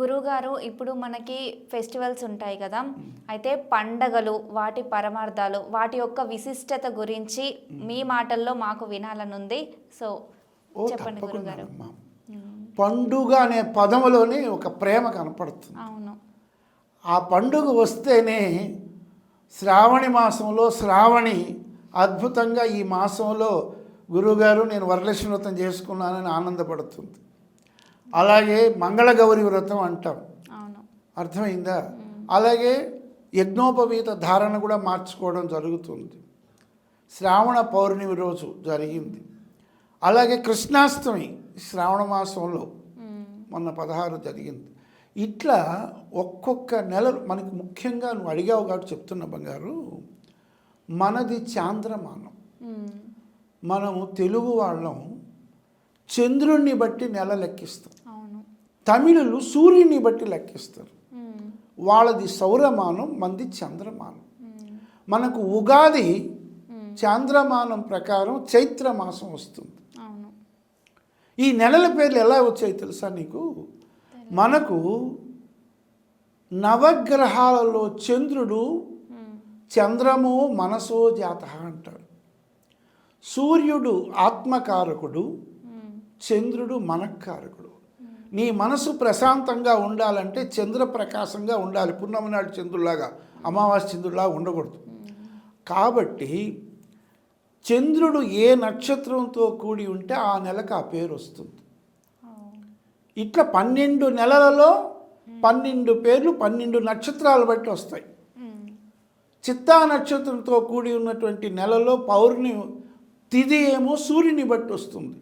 గురుగారు ఇప్పుడు మనకి ఫెస్టివల్స్ ఉంటాయి కదా. అయితే పండగలు వాటి పరమార్థాలు వాటి యొక్క విశిష్టత గురించి మీ మాటల్లో మాకు వినాలనుంది. సో చెప్పండి గురుగారు. పండుగ అనే పదములోనే ఒక ప్రేమ కనపడుతుంది. అవును. ఆ పండుగ వస్తేనే శ్రావణి మాసంలో శ్రావణి అద్భుతంగా ఈ మాసంలో గురువుగారు నేను వరలక్ష్మి వ్రతం చేసుకున్నానని ఆనందపడుతుంది. అలాగే మంగళగౌరి వ్రతం అంటాం. అర్థమైందా? అలాగే యజ్ఞోపవీత ధారణ కూడా మార్చుకోవడం జరుగుతుంది. శ్రావణ పౌర్ణమి రోజు జరిగింది. అలాగే కృష్ణాష్టమి శ్రావణ మాసంలో. మొన్న పదహారు జరిగింది. ఇట్లా ఒక్కొక్క నెల మనకి ముఖ్యంగా నువ్వు అడిగావు కాబట్టి చెప్తున్న బంగారు. మనది చాంద్రమానం. మనము తెలుగు వాళ్ళం చంద్రుణ్ణి బట్టి నెల లెక్కిస్తాం. తమిళులు సూర్యుని బట్టి లెక్కిస్తారు. వాళ్ళది సౌరమానం మంది చంద్రమానం. మనకు ఉగాది. చాంద్రమానం ప్రకారం చైత్ర మాసం వస్తుంది ఈ నెలల పేర్లు ఎలా వచ్చాయి తెలుసా నీకు మనకు నవగ్రహాలలో చంద్రుడు. చంద్రము మనసో జాత అంటారు సూర్యుడు ఆత్మకారకుడు. చంద్రుడు మనక్కారకుడు నీ మనసు ప్రశాంతంగా ఉండాలంటే చంద్ర ప్రకాశంగా ఉండాలి. పున్నమి నాడు చంద్రులాగా అమావాస్య చంద్రులా ఉండకూడదు. కాబట్టి చంద్రుడు ఏ నక్షత్రంతో కూడి ఉంటే ఆ నెలకు ఆ పేరు వస్తుంది. ఇట్లా పన్నెండు నెలలలో పన్నెండు పేర్లు పన్నెండు నక్షత్రాలు బట్టి వస్తాయి. చిత్తా నక్షత్రంతో కూడి ఉన్నటువంటి నెలలో పౌర్ణమి తిది ఏమో సూర్యుని బట్టి వస్తుంది.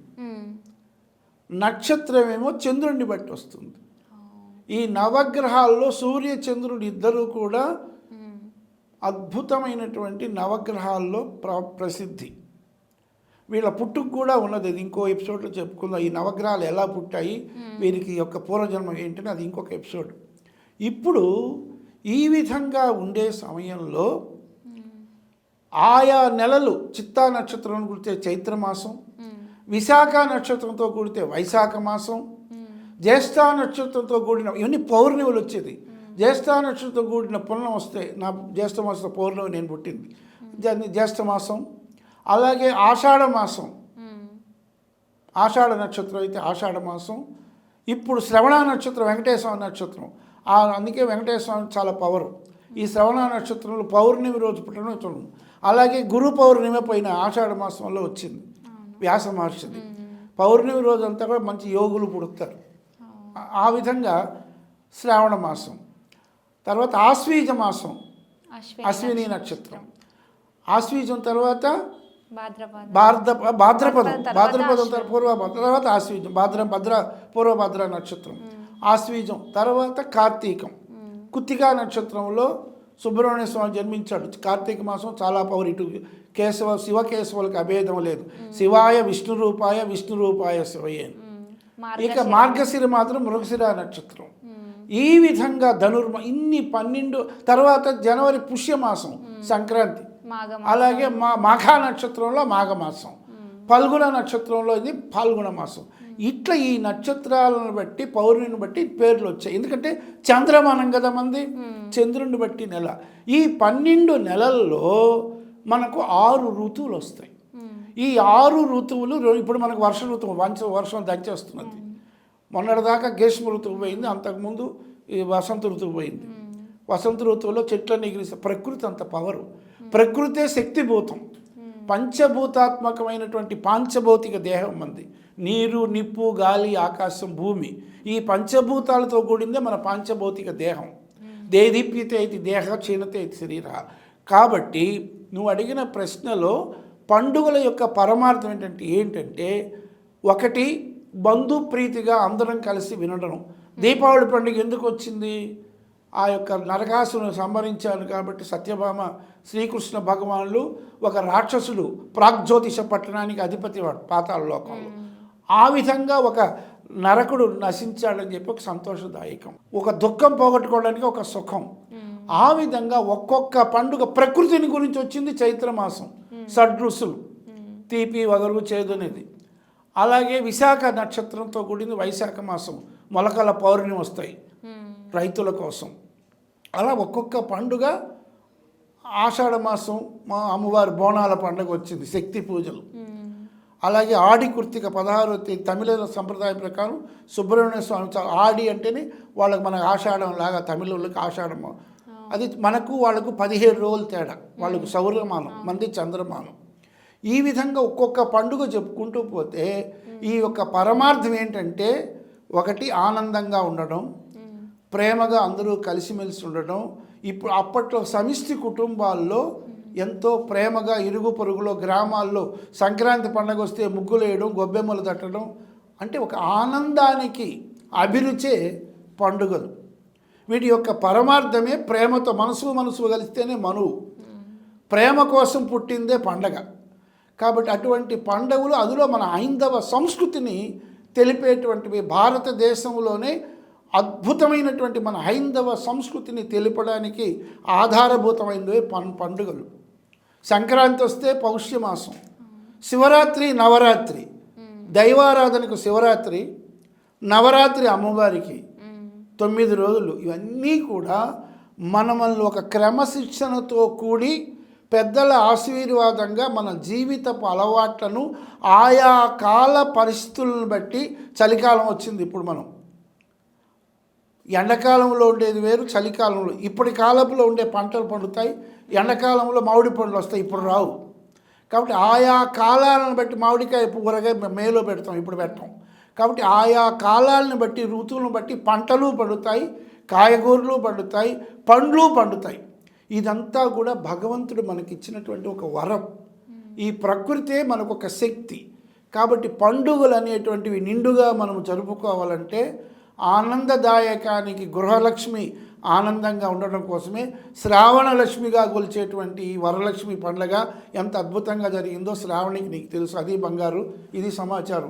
మ్మ్. నక్షత్రమేమో చంద్రుడిని బట్టి వస్తుంది. ఈ నవగ్రహాల్లో సూర్య చంద్రుడు ఇద్దరు కూడా. అద్భుతమైనటువంటి నవగ్రహాల్లో ప్ర ప్రసిద్ధి వీళ్ళ పుట్టుకు కూడా ఉన్నది అది ఇంకో ఎపిసోడ్లో చెప్పుకుందాం ఈ నవగ్రహాలు ఎలా పుట్టాయి వీరికి యొక్క పూర్వజన్మం ఏంటని అది ఇంకొక ఎపిసోడ్ ఇప్పుడు ఈ విధంగా ఉండే సమయంలో ఆయా నెలలు చిత్తా నక్షత్రం కుడితే చైత్రమాసం. విశాఖ నక్షత్రంతో కూడితే వైశాఖ మాసం జ్యేష్ఠ నక్షత్రంతో కూడిన ఇవన్నీ పౌర్ణిమలు వచ్చేది. జ్యేష్ఠ నక్షత్రంతో కూడిన పుణ్యం వస్తే నా జ్యేష్ఠ మాసంలో పౌర్ణమి నేను పుట్టింది. దాన్ని జ్యేష్ఠ మాసం అలాగే ఆషాఢ మాసం. ఆషాఢ నక్షత్రం అయితే ఆషాఢ మాసం. ఇప్పుడు శ్రవణ నక్షత్రం వెంకటేశ్వర నక్షత్రం. అందుకే వెంకటేశ్వర చాలా పవర్. ఈ శ్రవణ నక్షత్రంలో పౌర్ణమి రోజు పుట్టడం చూడండి అలాగే గురు పౌర్ణమి పైన ఆషాఢ మాసంలో వచ్చింది. వ్యాస మహర్షిది పౌర్ణమి రోజు అంతా కూడా మంచి యోగులు పుడతారు. ఆ- విధంగా శ్రావణ మాసం తర్వాత ఆశ్వీజ మాసం అశ్విని నక్షత్రం. ఆశ్వీజం తర్వాత భాద్రపద. భారత భాద్రపదం తర్వాత భాద్రపదం. పూర్వభద్ర తర్వాత ఆశ్వీజం భాద్ర భద్ర పూర్వభద్ర నక్షత్రం. ఆశ్వీజం తర్వాత కార్తీకం. కుత్తికా నక్షత్రంలో సుబ్రహ్మణ్య స్వామి జన్మించాడు. కార్తీక మాసం చాలా పవర్ ఇటు కేశవ శివకేశవులకు అభేదం లేదు. శివాయ విష్ణు రూపాయ విష్ణు రూపాయ. మ్మ్. ఇక మార్గశిర. మాత్రం మృగశిర నక్షత్రం. ఈ విధంగా ధనుర్మ ఇన్ని పన్నెండు తర్వాత జనవరి పుష్యమాసం సంక్రాంతి. అలాగే మా మాఘా నక్షత్రంలో మాఘమాసం. పల్గుణ నక్షత్రంలో ఇది పాల్గొన మాసం ఇట్లా ఈ నక్షత్రాలను బట్టి పౌర్ణమిని బట్టి పేర్లు వచ్చాయి. ఎందుకంటే చంద్రమానం కదా మంది. చంద్రుడిని బట్టి నెల. ఈ పన్నెండు నెలల్లో మనకు ఆరు ఋతువులు వస్తాయి. ఈ ఆరు ఋతువులు ఇప్పుడు మనకు వర్ష ఋతువు వంచ వర్షం దంచేస్తున్నది. మొన్నటిదాకా గ్రీష్మ ఋతువు పోయింది అంతకుముందు ఈ వసంత ఋతువు పోయింది. వసంత ఋతువులో చెట్లన్నీ ఎగిరిస్తే ప్రకృతి అంత పవరు. ప్రకృతే శక్తిభూతం. పంచభూతాత్మకమైనటువంటి పాంచభౌతిక దేహం మంది. నీరు నిప్పు గాలి ఆకాశం భూమి. ఈ పంచభూతాలతో కూడిందే మన పాంచభౌతిక దేహం. దేదీప్యతే ఇది దేహ క్షీణతే ఇది శరీర. కాబట్టి నువ్వు అడిగిన ప్రశ్నలో పండుగల యొక్క పరమార్థం ఏంటంటే ఏంటంటే ఒకటి బంధుప్రీతిగా అందరం కలిసి వినడం. దీపావళి పండుగ ఎందుకు వచ్చింది? ఆ యొక్క నరకాసును సంహరించారు కాబట్టి సత్యభామ శ్రీకృష్ణ భగవానులు ఒక రాక్షసుడు ప్రాగ్జ్యోతిష పట్టణానికి అధిపతి వాడు పాతాళ లోకంలో. ఆ విధంగా ఒక నరకుడు నశించాడని చెప్పి ఒక సంతోషదాయకం. ఒక దుఃఖం పోగొట్టుకోవడానికి ఒక సుఖం. ఆ విధంగా ఒక్కొక్క పండుగ ప్రకృతిని గురించి వచ్చింది చైత్రమాసం షడ్రుసులు తీపి వగరు చేదు అనేది అలాగే విశాఖ నక్షత్రంతో కూడింది వైశాఖ మాసం. మొలకల పౌర్ణమి వస్తాయి. రైతుల కోసం. అలా ఒక్కొక్క పండుగ ఆషాఢ మాసం మా అమ్మవారి బోనాల పండుగ వచ్చింది. శక్తి పూజలు. అలాగే ఆడి కృతిక పదహారవ తేదీ తమిళ సంప్రదాయం ప్రకారం సుబ్రహ్మణ్య స్వామి ఆడి అంటేనే వాళ్ళకి మనకు ఆషాఢం లాగా తమిళోళ్ళకి ఆషాఢం అది మనకు వాళ్ళకు పదిహేడు రోజులు తేడా. వాళ్ళకు సౌరమానం మంది చంద్రమానం. ఈ విధంగా ఒక్కొక్క పండుగ చెప్పుకుంటూ పోతే ఈ యొక్క పరమార్థం ఏంటంటే ఒకటి ఆనందంగా ఉండడం ప్రేమగా అందరూ కలిసిమెలిసి ఉండడం ఇప్పుడు అప్పట్లో సమిష్టి కుటుంబాల్లో ఎంతో ప్రేమగా ఇరుగు పొరుగులో గ్రామాల్లో సంక్రాంతి పండగ వస్తే ముగ్గులు వేయడం గొబ్బెమ్మలు తట్టడం అంటే ఒక ఆనందానికి అభిరుచే పండుగలు. వీటి యొక్క పరమార్థమే ప్రేమతో మనసు మనసు కలిస్తేనే మనువు. ప్రేమ కోసం పుట్టిందే పండగ. కాబట్టి అటువంటి పండుగలు అందులో మన హైందవ సంస్కృతిని తెలిపేటువంటివి భారతదేశంలోనే అద్భుతమైనటువంటి మన హైందవ సంస్కృతిని తెలిపడానికి ఆధారభూతమైనవి పం పండుగలు. సంక్రాంతి వస్తే పౌష్యమాసం. శివరాత్రి నవరాత్రి. దైవారాధనకు శివరాత్రి నవరాత్రి అమ్మవారికి తొమ్మిది రోజులు. ఇవన్నీ కూడా మనమల్ని ఒక క్రమశిక్షణతో కూడి పెద్దల ఆశీర్వాదంగా మన జీవితపు అలవాట్లను ఆయా కాల పరిస్థితులను బట్టి చలికాలం వచ్చింది ఇప్పుడు మనం. ఎండాకాలంలో ఉండేది వేరు చలికాలంలో. ఇప్పటి కాలంలో ఉండే పంటలు పండుతాయి ఎండాకాలంలో మామిడి పండ్లు వస్తాయి ఇప్పుడు రావు. కాబట్టి ఆయా కాలాలను బట్టి మామిడికాయ ఊరగాయ మేలో పెడతాం ఇప్పుడు పెట్టాం. కాబట్టి ఆయా కాలాలను బట్టి ఋతువులను బట్టి పంటలు పండుతాయి కాయగూరలు పండుతాయి పండ్లు పండుతాయి. ఇదంతా కూడా భగవంతుడు మనకి ఇచ్చినటువంటి ఒక వరం. ఈ ప్రకృతే మనకు ఒక శక్తి. కాబట్టి పండుగలు అనేటువంటివి నిండుగా మనం జరుపుకోవాలంటే ఆనందదాయకానికి గృహలక్ష్మి ఆనందంగా ఉండడం కోసమే శ్రావణ లక్ష్మిగా కొలిచేటువంటి ఈ వరలక్ష్మి పండుగ ఎంత అద్భుతంగా జరిగిందో శ్రావణికి నీకు తెలుసు. అది బంగారు. ఇది సమాచారం.